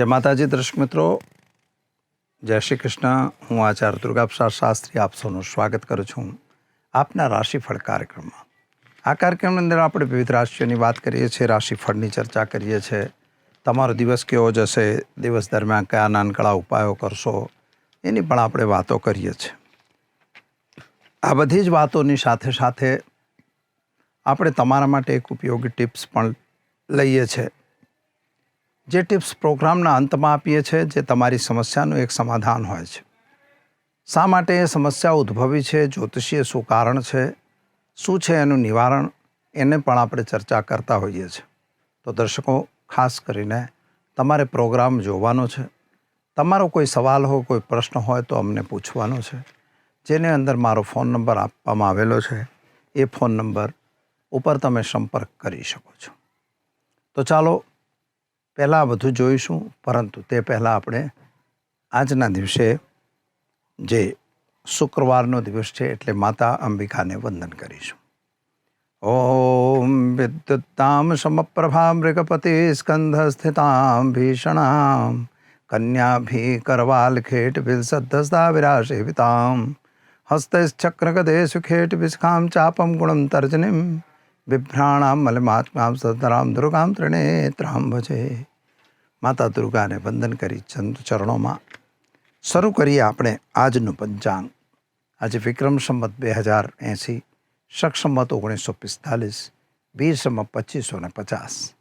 જય માતાજી, દર્શક મિત્રો. જય શ્રી કૃષ્ણ. હું આચાર્ય દુર્ગાપ્રસાદ શાસ્ત્રી, આપ સૌનું સ્વાગત કરું છું આપના રાશિફળ કાર્યક્રમમાં. આ કાર્યક્રમની અંદર આપણે વિવિધ રાશિઓની વાત કરીએ છીએ, રાશિફળની ચર્ચા કરીએ છીએ. તમારો દિવસ કેવો જશે, દિવસ દરમિયાન કયા નાનકડા ઉપાયો કરશો, એની પણ આપણે વાતો કરીએ છીએ. આ બધી જ વાતોની સાથે સાથે આપણે તમારા માટે એક ઉપયોગી ટિપ્સ પણ લઈએ છીએ. જે ટિપ્સ પ્રોગ્રામના અંતમાં આપીએ છીએ જે તમારી સમસ્યાનું એક સમાધાન હોય છે. શા માટે એ સમસ્યા ઉદ્ભવી છે, જ્યોતિષીય શું કારણ છે, શું છે એનું નિવારણ, એને પણ આપણે ચર્ચા કરતા હોઈએ છીએ. તો દર્શકો, ખાસ કરીને તમારે પ્રોગ્રામ જોવાનો છે. તમારો કોઈ સવાલ હોય કોઈ પ્રશ્ન હોય તો અમને પૂછવાનો છે. જેને અંદર મારો ફોન નંબર આપવામાં આવેલો છે, એ ફોન નંબર ઉપર તમે સંપર્ક કરી શકો છો. તો ચાલો પહેલાં બધું જોઈશું, પરંતુ તે પહેલાં આપણે આજના દિવસે જે શુક્રવારનો દિવસ છે એટલે માતા અંબિકાને વંદન કરીશું. ઓમ વિદ્યુતામ સમપ્રભા મૃગપતિ સ્કંધ સ્થિતામ ભીષણામ કન્યાભી કરવાલ ખેટ વિસદ્ધસ્તા વિરાશેવિતામ હસ્તૈશ્ચક્રગદે સુખેટ વિસ્ખામ ચાપમ ગુણમ તર્જનીમ બિભ્રાણામ મલમાત્મા સદરામ દુર્ગામ ત્રિનેત્રામ ભજે માતા દુર્ગાને વંદન કરી ચંદ ચરણોમાં. શરૂ કરીએ આપણે આજનું પંચાંગ. આજે વિક્રમ સંમત બે હજાર એંસી સક્ષમત ઓગણીસો પિસ્તાલીસ, વીર સંમત પચીસો ને પચાસ.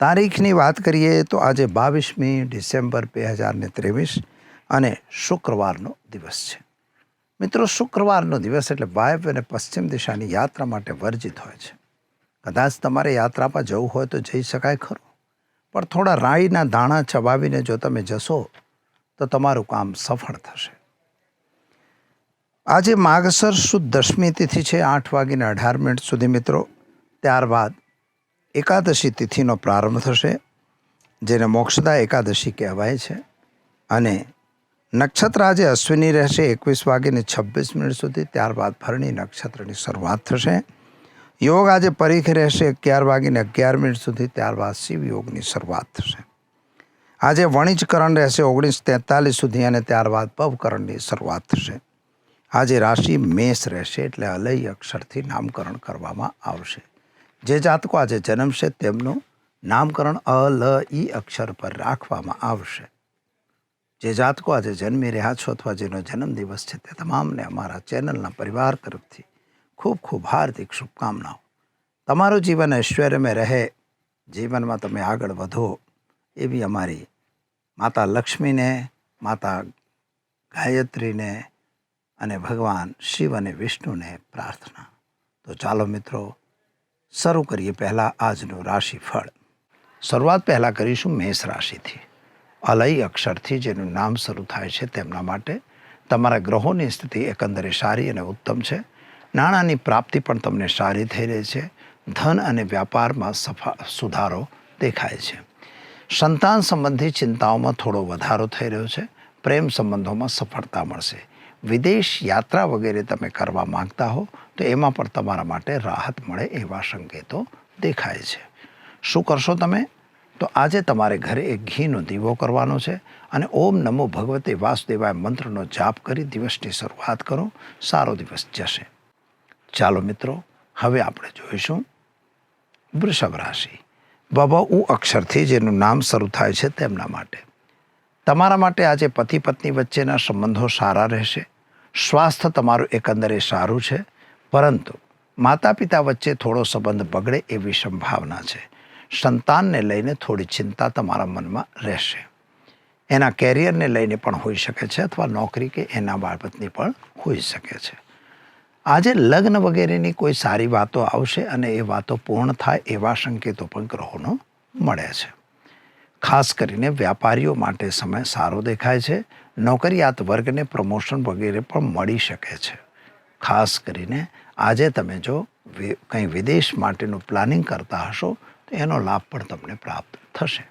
તારીખની વાત કરીએ તો આજે બાવીસમી ડિસેમ્બર બે હજાર ને ત્રેવીસ અને શુક્રવારનો દિવસ છે. મિત્રો, શુક્રવારનો દિવસ એટલે વાયવ્ય અને પશ્ચિમ દિશાની યાત્રા માટે વર્જિત હોય છે. કદાચ તમારે યાત્રામાં જવું હોય તો જઈ શકાય ખરું? પણ થોડા રાઈના દાણા ચબાવીને જો તમે જશો, તો તમારું કામ સફળ થશે. આજે માગસર સુદ દશમી તિથિ છે, આઠ વાગીને અઢાર મિનિટ સુધી મિત્રો. ત્યારબાદ એકાદશી તિથિનો પ્રારંભ થશે, જેને મોક્ષદા એકાદશી કહેવાય છે. અને નક્ષત્ર આજે અશ્વિની રહેશે, એકવીસ વાગીને છવ્વીસ મિનિટ સુધી. ત્યારબાદ ભરણી નક્ષત્રની શરૂઆત થશે. યોગ આજે પરીખ રહેશે અગિયાર વાગીને અગિયાર મિનિટ સુધી, ત્યારબાદ શિવ યોગની શરૂઆત થશે. આજે વણિજકરણ રહેશે ઓગણીસ તેતાલીસ સુધી અને ત્યારબાદ પવકરણની શરૂઆત થશે. આજે રાશિ મેષ રહેશે એટલે અલય અક્ષરથી નામકરણ કરવામાં આવશે. જે જાતકો આજે જન્મશે તેમનું નામકરણ અલ, ઈ અક્ષર પર રાખવામાં આવશે. જે જાતકો આજે જન્મી રહ્યા છો અથવા જેનો જન્મદિવસ છે તે તમામને અમારા ચેનલના પરિવાર તરફથી ખૂબ ખૂબ હાર્દિક શુભકામનાઓ. તમારું જીવન ઐશ્વર્યમય રહે, જીવનમાં તમે આગળ વધો, એવી અમારી માતા લક્ષ્મીને, માતા ગાયત્રીને અને ભગવાન શિવ અને વિષ્ણુને પ્રાર્થના. તો ચાલો મિત્રો, શરૂ કરીએ પહેલાં આજનું રાશિફળ. શરૂઆત પહેલાં કરીશું મેષ રાશિથી. અલય અક્ષરથી જેનું નામ શરૂ થાય છે તેમના માટે. તમારા ગ્રહોની સ્થિતિ એકંદરે સારી અને ઉત્તમ છે. નાણાંની પ્રાપ્તિ પણ તમને સારી થઈ રહી છે. ધન અને વ્યાપારમાં સફા, સુધારો દેખાય છે. સંતાન સંબંધી ચિંતાઓમાં થોડો વધારો થઈ રહ્યો છે. પ્રેમ સંબંધોમાં સફળતા મળશે. વિદેશ યાત્રા વગેરે તમે કરવા માંગતા હો, તો એમાં પણ તમારા માટે રાહત મળે એવા સંકેતો દેખાય છે. શું કરશો તમે? તો આજે તમારે ઘરે એક ઘીનો દીવો કરવાનો છે અને ઓમ નમો ભગવતે વાસુદેવાય મંત્રનો જાપ કરી દિવસની શરૂઆત કરો. સારો દિવસ જશે. ચાલો મિત્રો, હવે આપણે જોઈશું વૃષભ રાશિ. બાબા, ઉ અક્ષરથી જેનું નામ શરૂ થાય છે તેમના માટે. તમારા માટે આજે પતિ પત્ની વચ્ચેના સંબંધો સારા રહેશે. સ્વાસ્થ્ય તમારું એકંદરે સારું છે. પરંતુ માતા પિતા વચ્ચે થોડો સંબંધ બગડે એવી સંભાવના છે. સંતાનને લઈને થોડી ચિંતા તમારા મનમાં રહેશે. એના કેરિયરને લઈને પણ હોઈ શકે છે અથવા નોકરી કે એના બાબતની પણ હોઈ શકે છે. આજે લગ્ન વગેરેની કોઈ સારી વાતો આવશે અને એ વાતો પૂર્ણ થાય એવા સંકેતો પણ ગ્રહોનો મળે છે. ખાસ કરીને વ્યાપારીઓ માટે સમય સારો દેખાય છે, નોકરિયાત વર્ગને પ્રમોશન વગેરે પણ મળી શકે છે. ખાસ કરીને આજે તમે જો કંઈ વિદેશ માટેનું પ્લાનિંગ કરતા હશો, તો એનો લાભ પણ તમને પ્રાપ્ત થશે.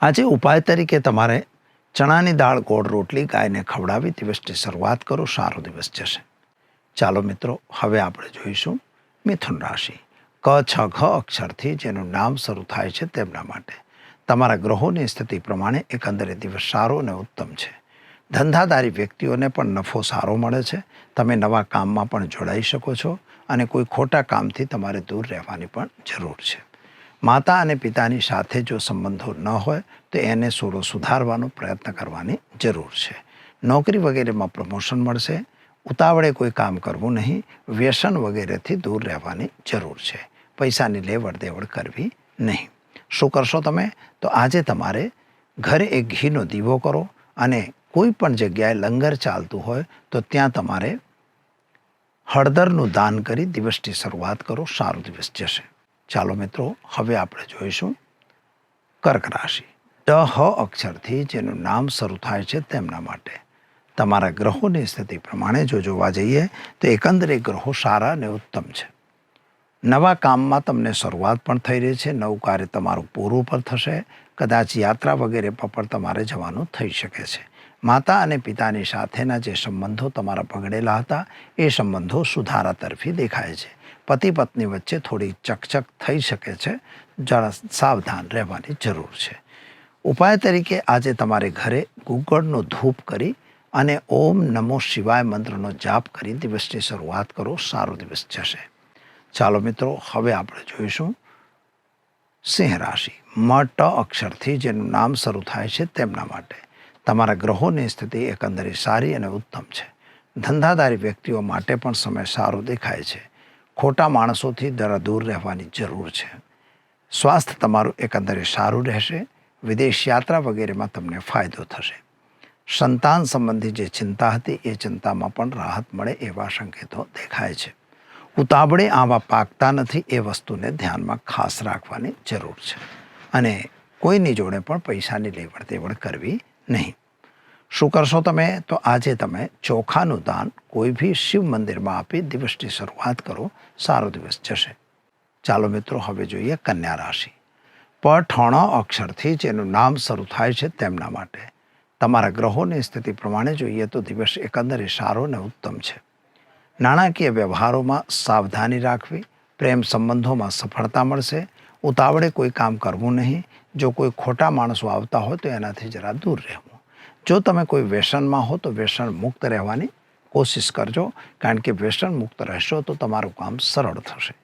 આજે ઉપાય તરીકે તમારે ચણાની દાળ ગોળ રોટલી ગાયને ખવડાવી દિવસની શરૂઆત કરો, સારો દિવસ જશે. ચાલો મિત્રો, હવે આપણે જોઈશું મિથુન રાશિ. ક, છ, ઘ અક્ષરથી જેનું નામ શરૂ થાય છે તેમના માટે. તમારા ગ્રહોની સ્થિતિ પ્રમાણે એકંદરે દિવસ સારો અને ઉત્તમ છે. ધંધાદારી વ્યક્તિઓને પણ નફો સારો મળે છે. તમે નવા કામમાં પણ જોડાઈ શકો છો અને કોઈ ખોટા કામથી તમારે દૂર રહેવાની પણ જરૂર છે. માતા અને પિતાની સાથે જો સંબંધો ન હોય, તો એને સોરો સુધારવાનો પ્રયત્ન કરવાની જરૂર છે. નોકરી વગેરેમાં પ્રમોશન મળશે, ઉતાવળે કોઈ કામ કરવું નહીં, વ્યસન વગેરેથી દૂર રહેવાની જરૂર છે. પૈસાની લેવડ દેવડ કરવી નહીં. શું કરશો તમે? તો આજે તમારે ઘરે એક ઘીનો દીવો કરો અને કોઈ પણ જગ્યાએ લંગર ચાલતું હોય, તો ત્યાં તમારે હળદરનું દાન કરી દિવસની શરૂઆત કરો, સારો દિવસ જશે. ચાલો મિત્રો, હવે આપણે જોઈશું કર્ક રાશિ. ડ, હ અક્ષરથી જેનું નામ શરૂ થાય છે તેમના માટે. તમારા ગ્રહોની સ્થિતિ પ્રમાણે જો જોવા જઈએ, તો એકંદરે ગ્રહો સારા અને ઉત્તમ છે. નવા કામમાં તમને શરૂઆત પણ થઈ રહી છે, નવું કાર્ય તમારું પૂરું પણ થશે, કદાચ યાત્રા વગેરે પર તમારે જવાનું થઈ શકે છે. માતા અને પિતાની સાથેના જે સંબંધો તમારા બગડેલા હતા, એ સંબંધો સુધારા તરફી દેખાય છે. પતિ પત્ની વચ્ચે થોડી ચકચક થઈ શકે છે. જરા સાવધાન રહેવાની જરૂર છે. ઉપાય તરીકે આજે તમારે ઘરે ગુગળનો ધૂપ કરી અને ઓમ નમો શિવાય મંત્રનો જાપ કરી દિવસની શરૂઆત કરો. સારો દિવસ જશે. ચાલો મિત્રો, હવે આપણે જોઈશું સિંહ રાશિ. મ ટ અક્ષરથી જેનું નામ શરૂ થાય છે તેમના માટે. તમારા ગ્રહોની સ્થિતિ એકંદરે સારી અને ઉત્તમ છે. ધંધાદારી વ્યક્તિઓ માટે પણ સમય સારો દેખાય છે. ખોટા માણસોથી જરા દૂર રહેવાની જરૂર છે. સ્વાસ્થ્ય તમારું એકંદરે સારું રહેશે, વિદેશ યાત્રા વગેરેમાં તમને ફાયદો થશે. સંતાન સંબંધી જે ચિંતા હતી, એ ચિંતામાં પણ રાહત મળે એવા સંકેતો દેખાય છે. ઉતાવળે આવા પાકતા નથી એ વસ્તુને ધ્યાનમાં ખાસ રાખવાની જરૂર છે. અને કોઈની જોડે પણ પૈસાની લેવડ દેવડ કરવી નહીં. શું કરશો તમે? તો આજે તમે ચોખાનું દાન કોઈ બી શિવ મંદિરમાં આપી દિવસની શરૂઆત કરો. સારો દિવસ જશે. ચાલો મિત્રો, હવે જોઈએ કન્યા રાશિ. પઠણ અક્ષરથી જેનું નામ શરૂ થાય છે તેમના માટે. તમારા ગ્રહોની સ્થિતિ પ્રમાણે જોઈએ તો દિવસ એકંદરે સારો અને ઉત્તમ છે. નાણાકીય વ્યવહારોમાં સાવધાની રાખવી, પ્રેમ સંબંધોમાં સફળતા મળશે. ઉતાવળે કોઈ કામ કરવું નહીં. જો કોઈ ખોટા માણસો આવતા હોય તો એનાથી જરા દૂર રહેવું. જો તમે કોઈ વ્યસનમાં હો તો વ્યસન મુક્ત રહેવાની કોશિશ કરજો, કારણ કે વ્યસન મુક્ત રહેશો તો તમારું કામ સરળ થશે.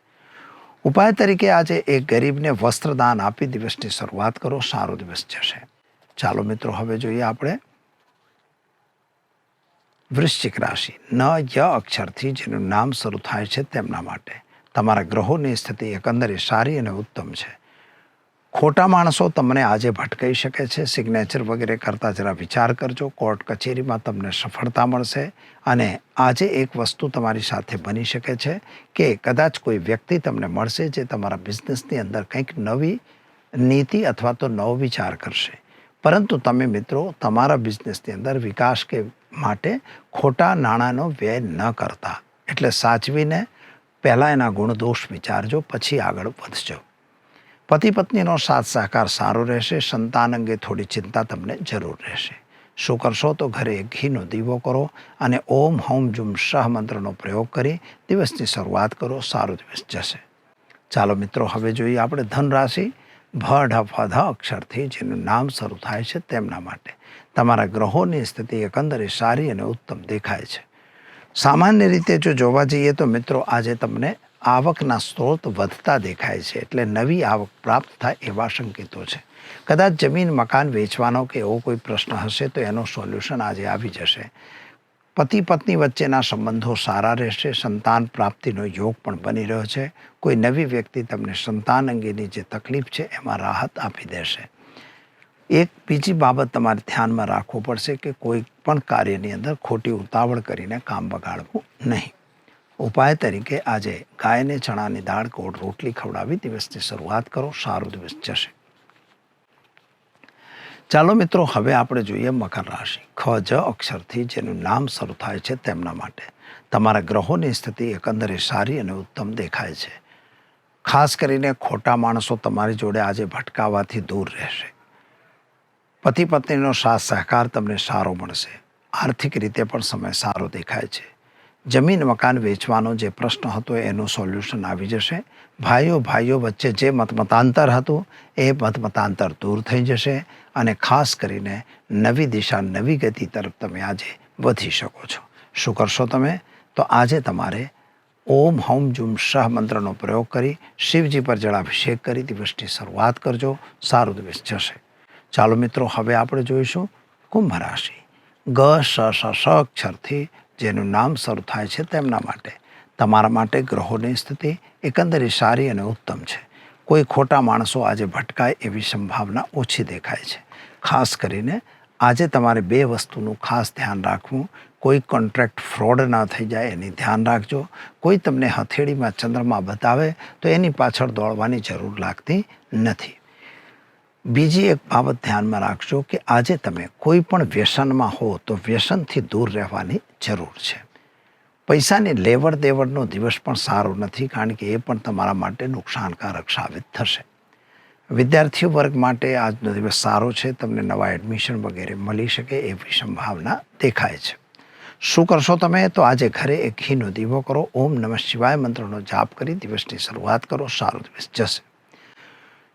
ઉપાય તરીકે આજે એક ગરીબને વસ્ત્રદાન આપી દિવસની શરૂઆત કરો, સારો દિવસ જશે. ચાલો મિત્રો, હવે જોઈએ આપણે વૃશ્ચિક રાશિ. ન ય અક્ષરથી જેનું નામ શરૂ થાય છે તેમના માટે. તમારા ગ્રહોની સ્થિતિ એકંદરે સારી અને ઉત્તમ છે. ખોટા માણસો તમને આજે ભટકાઈ શકે છે સિગ્નેચર વગેરે કરતાં જરા વિચાર કરજો કોર્ટ કચેરીમાં તમને સફળતા મળશે અને આજે એક વસ્તુ તમારી સાથે બની શકે છે કે કદાચ કોઈ વ્યક્તિ તમને મળશે જે તમારા બિઝનેસની અંદર કંઈક નવી નીતિ અથવા તો નવો વિચાર કરશે. પરંતુ તમે મિત્રો તમારા બિઝનેસની અંદર વિકાસ કે માટે ખોટા નાણાંનો વ્યય ન કરતા. એટલે સાચવીને પહેલાં એના ગુણદોષ વિચારજો, પછી આગળ વધજો. પતિ પત્નીનો સાથ સહકાર સારો રહેશે, સંતાન અંગે થોડી ચિંતા તમને જરૂર રહેશે. શું કરશો તો ઘરે ઘીનો દીવો કરો અને ઓમ હોમ જુમ શાહ મંત્રનો પ્રયોગ કરી દિવસની શરૂઆત કરો, સારો દિવસ જશે. ચાલો મિત્રો, હવે જોઈએ આપણે ધન રાશિ ભ, ઢ, ફ અક્ષરથી જેનું નામ શરૂ થાય છે તેમના માટે. તમારા ગ્રહોની સ્થિતિ એકંદરે સારી અને ઉત્તમ દેખાય છે. સામાન્ય રીતે જો જોવા જઈએ તો મિત્રો, આજે તમને આવકના સ્ત્રોત વધતા દેખાય છે એટલે નવી આવક પ્રાપ્ત થાય એવા સંકેતો છે. કદાચ જમીન, મકાન વેચવાનો કે એવો કોઈ પ્રશ્ન હશે તો એનો સોલ્યુશન આજે આવી જશે. પતિ પત્ની વચ્ચેના સંબંધો સારા રહેશે, સંતાન પ્રાપ્તિનો યોગ પણ બની રહ્યો છે. કોઈ નવી વ્યક્તિ તમને સંતાન અંગેની જે તકલીફ છે એમાં રાહત આપી દેશે. એક બીજી બાબત તમારે ધ્યાનમાં રાખવું પડશે કે કોઈ પણ કાર્યની અંદર ખોટી ઉતાવળ કરીને કામ બગાડવું નહીં. ઉપાય તરીકે આજે ગાયને, ચણાની દાળ કોડ રોટલી ખવડાવી દિવસની શરૂઆત કરો. સારો દિવસ જશે. ચાલો મિત્રો, હવે આપણે જોઈએ મકર રાશિ. ખ, જ અક્ષરથી જેનું નામ શરૂ થાય છે તેમના માટે. તમારા ગ્રહોની સ્થિતિ એકંદરે સારી અને ઉત્તમ દેખાય છે. ખાસ કરીને ખોટા માણસો તમારી જોડે આજે ભટકાવાથી દૂર રહેશે. પતિ પત્નીનો સાથ સહકાર તમને સારો મળશે. આર્થિક રીતે પણ સમય સારો દેખાય છે. જમીન મકાન વેચવાનો જે પ્રશ્ન હતો એનું સોલ્યુશન આવી જશે. ભાઈઓ ભાઈઓ વચ્ચે જે મતમતાંતર હતું, એ મતમતાંતર દૂર થઈ જશે અને ખાસ કરીને નવી દિશા, નવી ગતિ તરફ તમે આજે વધી શકો છો. શું કરશો તમે? તો આજે તમારે ઓમ હોમ જુમ શાહ મંત્રનો પ્રયોગ કરી, શિવજી પર જળાભિષેક કરી દિવસની શરૂઆત કરજો. સારો દિવસ જશે. ચાલો મિત્રો, હવે આપણે જોઈશું કુંભ રાશિ. ગ, સ સ અક્ષરથી જેનું નામ શરૂ થાય છે તેમના માટે. તમારા માટે ગ્રહોની સ્થિતિ એકંદરે સારી અને ઉત્તમ છે. કોઈ ખોટા માણસો આજે ભટકાય એવી સંભાવના ઓછી દેખાય છે. ખાસ કરીને આજે તમારે બે વસ્તુનું ખાસ ધ્યાન રાખવું. કોઈ કોન્ટ્રાક્ટ ફ્રોડ ના થઈ જાય એની ધ્યાન રાખજો. કોઈ તમને હથેળીમાં ચંદ્રમાં બતાવે તો એની પાછળ દોડવાની જરૂર લાગતી નથી. બીજી એક બાબત ધ્યાનમાં રાખજો કે આજે તમે કોઈ પણ વ્યસનમાં હો તો વ્યસનથી દૂર રહેવાની જરૂર છે. પૈસાની લેવડ દેવડનો દિવસ પણ સારો નથી કારણ કે એ પણ તમારા માટે નુકસાનકારક સાબિત થશે. વિદ્યાર્થીઓ વર્ગ માટે આજનો દિવસ સારો છે, તમને નવા એડમિશન વગેરે મળી શકે એવી સંભાવના દેખાય છે. શું કરશો તમે? તો આજે ઘરે એક ઘીનો દીવો કરો, ઓમ નમઃ શિવાય મંત્રનો જાપ કરી દિવસની શરૂઆત કરો, સારો દિવસ જશે.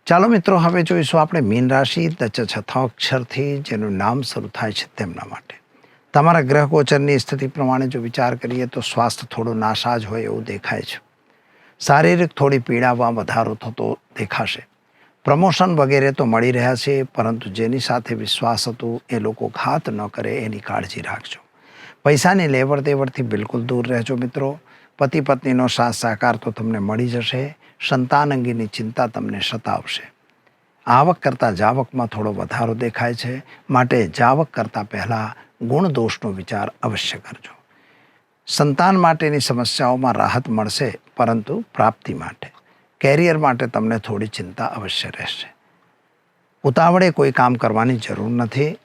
ચાલો મિત્રો, હવે જોઈશું આપણે મીન રાશિ છઠ્ઠા અક્ષરથી જેનું નામ શરૂ થાય છે તેમના માટે. તમારા ગ્રહ ગોચરની સ્થિતિ પ્રમાણે જો વિચાર કરીએ તો સ્વાસ્થ્ય થોડું નાસાજ હોય એવું દેખાય છે. શારીરિક થોડી પીડામાં વધારો થતો દેખાશે. પ્રમોશન વગેરે તો મળી રહ્યા છે, પરંતુ જેની સાથે વિશ્વાસ હતો એ લોકો ઘાત ન કરે એની કાળજી રાખજો. પૈસાની લેવડ દેવડથી બિલકુલ દૂર રહેજો મિત્રો. પતિ પત્નીનો સાથ સહકાર તો તમને મળી જશે, સંતાન અંગેની ચિંતા તમને સતાવશે. આવક કરતાં જાવકમાં થોડો વધારો દેખાય છે, માટે જાવક કરતાં પહેલાં ગુણ દોષનો વિચાર અવશ્ય કરજો. સંતાન માટેની સમસ્યાઓમાં રાહત મળશે, પરંતુ પ્રાપ્તિ માટે. કેરિયર માટે તમને થોડી ચિંતા અવશ્ય રહેશે. ઉતાવળે કોઈ કામ કરવાની જરૂર નથી.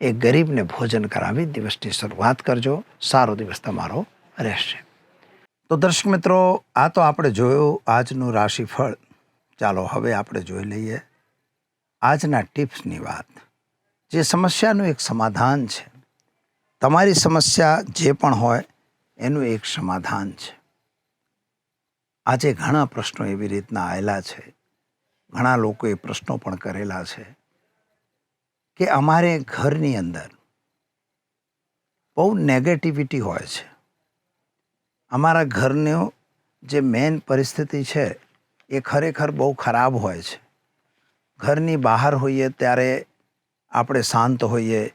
એ ગરીબને ભોજન કરાવી દિવસની શરૂઆત કરજો. સારો દિવસ તમારો રહેશે. તો દર્શક મિત્રો, આ તો આપણે જોયું આજનું રાશિફળ. ચાલો હવે આપણે જોઈ લઈએ આજના ટિપ્સની વાત. જે સમસ્યાનું એક સમાધાન છે. તમારી સમસ્યા જે પણ હોય, એનું એક સમાધાન છે. આજે ઘણા પ્રશ્નો એવી રીતના આવેલા છે. ઘણા લોકોએ પ્રશ્નો પણ કરેલા છે કે અમારે ઘરની અંદર બહુ નેગેટિવિટી હોય છે. અમારા ઘરનો જે મેન પરિસ્થિતિ છે, એ ખરેખર બહુ ખરાબ હોય છે. ઘરની બહાર હોઈએ ત્યારે આપણે શાંત હોઈએ,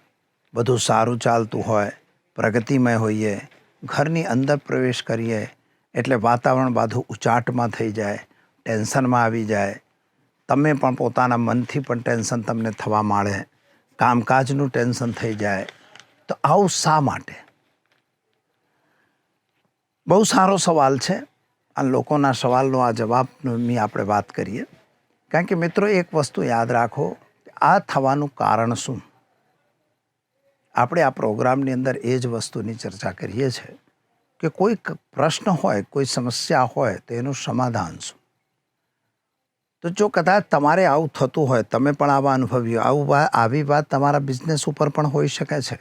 બધું સારું ચાલતું હોય, પ્રગતિમય હોઈએ, ઘરની અંદર પ્રવેશ કરીએ, એટલે વાતાવરણ બધું ઉચાટમાં થઈ જાય, ટેન્શનમાં આવી જાય. તમે પણ પોતાના મનથી પણ ટેન્શન તમને થવા માંડે, કામકાજનું ટેન્શન થઈ જાય. તો આવું શા માટે? બહુ સારો સવાલ છે. આ લોકોના સવાલનો આ જવાબની આપણે વાત કરીએ. કારણ કે મિત્રો એક વસ્તુ યાદ રાખો, આ થવાનું કારણ શું? આપણે આ પ્રોગ્રામની અંદર એ જ વસ્તુની ચર્ચા કરીએ છીએ કે કોઈ પ્રશ્ન હોય, કોઈ સમસ્યા હોય, તો એનું સમાધાન શું? તો જો કદાચ તમારે આવું થતું હોય, તમે પણ આવા અનુભવ્યું, આવું આવી વાત તમારા બિઝનેસ ઉપર પણ હોઈ શકે છે.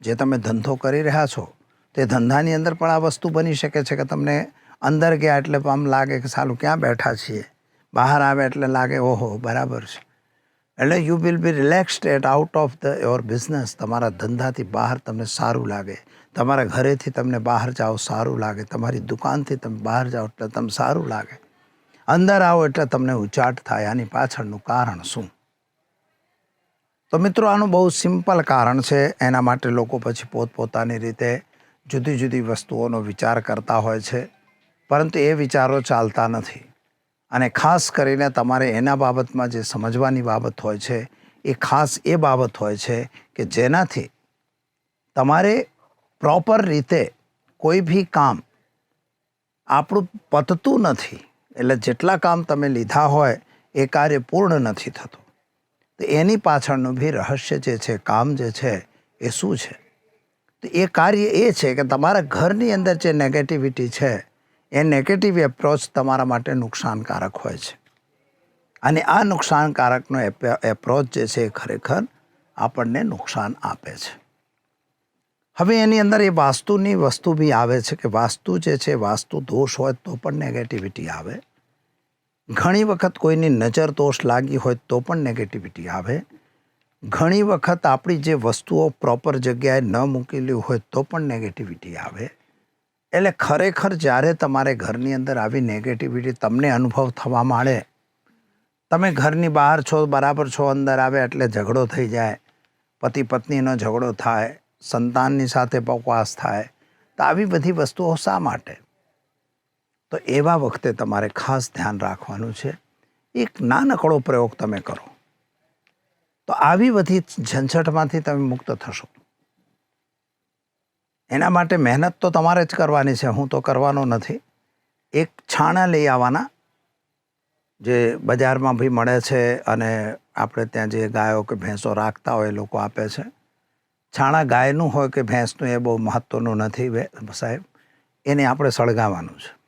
જે તમે ધંધો કરી રહ્યા છો તે ધંધાની અંદર પણ આ વસ્તુ બની શકે છે કે તમને અંદર ગયા એટલે આમ લાગે કે સારું ક્યાં બેઠા છીએ? બહાર આવે એટલે લાગે, ઓહો, બરાબર છે. એટલે you will be relaxed at out of the your business તમારા ધંધાથી બહાર તમને સારું લાગે. તમારા ઘરેથી તમને બહાર જાઓ, સારું લાગે. તમારી દુકાનથી તમે બહાર જાઓ એટલે તમને સારું લાગે. અંદર આવો એટલે તમને ઉચાટ થાય. આની પાછળનું કારણ શું? તો મિત્રો, આનું બહુ સિમ્પલ કારણ છે. એના માટે લોકો પછી પોતપોતાની રીતે જુદી જુદી વસ્તુઓનો વિચાર કરતા હોય છે, પરંતુ એ વિચારો ચાલતા નથી. અને ખાસ કરીને તમારે એના બાબતમાં જે સમજવાની બાબત હોય છે, એ ખાસ એ બાબત હોય છે કે જેનાથી તમારે પ્રોપર રીતે કોઈ બી કામ આપણું પતતું નથી, એટલે જેટલા કામ તમે લીધા હોય, એ કાર્ય પૂર્ણ નથી થતું. તો એની પાછળનું બી રહસ્ય જે છે, કામ જે છે, એ શું છે? તો એ કાર્ય એ છે કે તમારા ઘરની અંદર જે નેગેટિવિટી છે, એ નેગેટિવ એપ્રોચ તમારા માટે નુકસાનકારક હોય છે. અને આ નુકસાનકારકનો એપ્રોચ જે છે એ ખરેખર આપણને નુકસાન આપે છે. હવે એની અંદર એ વાસ્તુની વસ્તુ બી આવે છે કે વાસ્તુ જે છે, વાસ્તુ દોષ હોય તો પણ નેગેટિવિટી આવે. ઘણી વખત કોઈની નજર દોષ લાગી હોય તો પણ નેગેટિવિટી આવે. ઘણી વખત આપણી જે વસ્તુઓ પ્રોપર જગ્યાએ ન મૂકેલી હોય તો પણ નેગેટિવિટી આવે. એટલે ખરેખર જ્યારે તમારે ઘરની અંદર આવી નેગેટિવિટી તમને અનુભવ થવા માંડે, તમે ઘરની બહાર છો, બરાબર છો, અંદર આવે એટલે ઝઘડો થઈ જાય, પતિ પત્નીનો ઝઘડો થાય, સંતાનની સાથે બકવાસ થાય, તો આવી બધી વસ્તુઓ શા માટે? તો એવા વખતે તમારે ખાસ ધ્યાન રાખવાનું છે. એક નાનકડો પ્રયોગ તમે કરો. તો આવી બધી ઝંઝટમાંથી તમે મુક્ત થશો. એના માટે મહેનત તો તમારે જ કરવાની છે, હું તો કરવાનો નથી. એક છાણા લઈ આવવાના, જે બજારમાં બી મળે છે અને આપણે ત્યાં જે ગાયો કે ભેંસો રાખતા હોય એ લોકો આપે છે. છાણા ગાયનું હોય કે ભેંસનું એ બહુ મહત્ત્વનું નથી સાહેબ. એને આપણે સળગાવવાનું છે.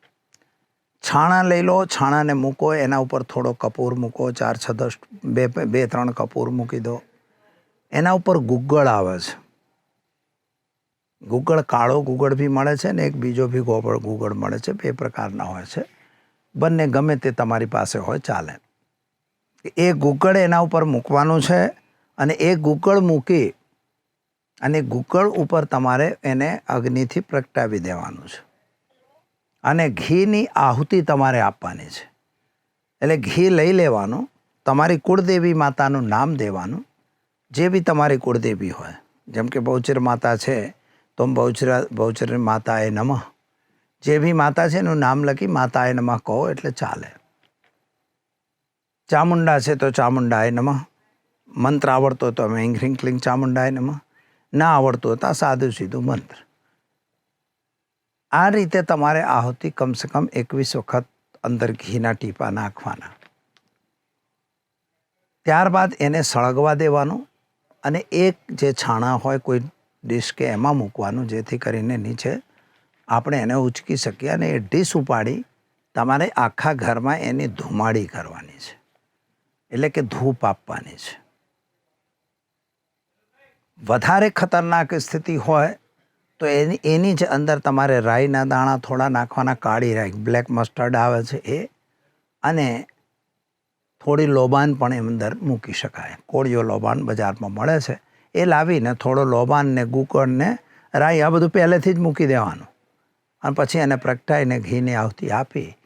છાણા લઈ લો, છાણાને મૂકો, એના ઉપર થોડો કપૂર મૂકો, ચાર, છ, દસ, બે બે, ત્રણ કપૂર મૂકી દો. એના ઉપર ગુગળ આવે છે. ગુગળ કાળો ગુગળ બી મળે છે ને એક બીજો બી ગોબળ ગુગળ મળે છે, બે પ્રકારના હોય છે. બંને ગમે તે તમારી પાસે હોય ચાલે. એ ગુગળ એના ઉપર મૂકવાનું છે અને એ ગુગળ મૂકી અને ગુગળ ઉપર તમારે એને અગ્નિથી પ્રગટાવી દેવાનું છે. અને ઘીની આહુતિ તમારે આપવાની છે. એટલે ઘી લઈ લેવાનું, તમારી કુળદેવી માતાનું નામ દેવાનું, જે બી તમારી કુળદેવી હોય. જેમ કે બહુચર માતા છે, તો બહુચરા, બહુચર માતાએ નમઃ. જે બી માતા છે એનું નામ લખી માતાએ નમઃ કહો એટલે ચાલે. ચામુંડા છે તો ચામુંડાએ નમઃ. મંત્ર આવડતો તો અમે હિંગ હ્રિંગ ક્લિંગ ચામુંડાએ નમઃ. ના આવડતું હતા સાદું સીધું મંત્ર. આ રીતે તમારે આહુતિ કમસે કમ એકવીસ વખત અંદર ઘીના ટીપા નાખવાના. ત્યારબાદ એને સળગવા દેવાનું અને એક જે છાણા હોય કોઈ ડીશ કે એમાં મૂકવાનું, જેથી કરીને નીચે આપણે એને ઉચકી શકીએ અને એ ડીશ ઉપાડી તમારે આખા ઘરમાં એની ધુમાડી કરવાની છે. એટલે કે ધૂપ આપવાની છે. વધારે ખતરનાક સ્થિતિ હોય તો એની એની જ અંદર તમારે રાઈના દાણા થોડા નાખવાના કાળી રાઈ બ્લેક મસ્ટર્ડ આવે છે એ. અને થોડી લોબાન પણ એમ અંદર મૂકી શકાય. કોળિયો લોબાન બજારમાં મળે છે. એ લાવીને થોડો લોબાન ને ગુકળને રાઈ આ બધું પહેલેથી જ મૂકી દેવાનું. અને પછી એને પ્રગટાઈને ઘીને આવતી આપી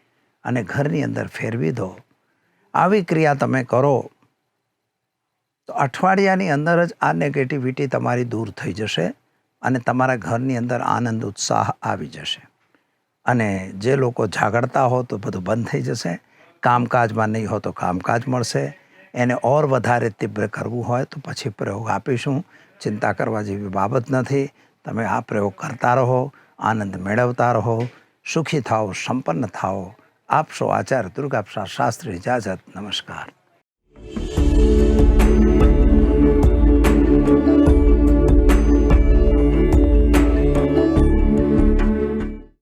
અને ઘરની અંદર ફેરવી દો. આવી ક્રિયા તમે કરો તો અઠવાડિયાની અંદર જ આ નેગેટિવિટી તમારી દૂર થઈ જશે. અને તમારા ઘરની અંદર આનંદ, ઉત્સાહ આવી જશે. અને જે લોકો ઝાગડતા હો તો બધું બંધ થઈ જશે. કામકાજમાં નહીં હો તો કામકાજ મળશે. એને ઓર વધારે તીવ્ર કરવું હોય તો પછી પ્રયોગ આપીશું. ચિંતા કરવા જેવી બાબત નથી. તમે આ પ્રયોગ કરતા રહો, આનંદ મેળવતા રહો, સુખી થાઓ, સંપન્ન થાઓ. આપશો આચાર્ય દુર્ગાપ્રસાદ શાસ્ત્રી ઇજાજત નમસ્કાર.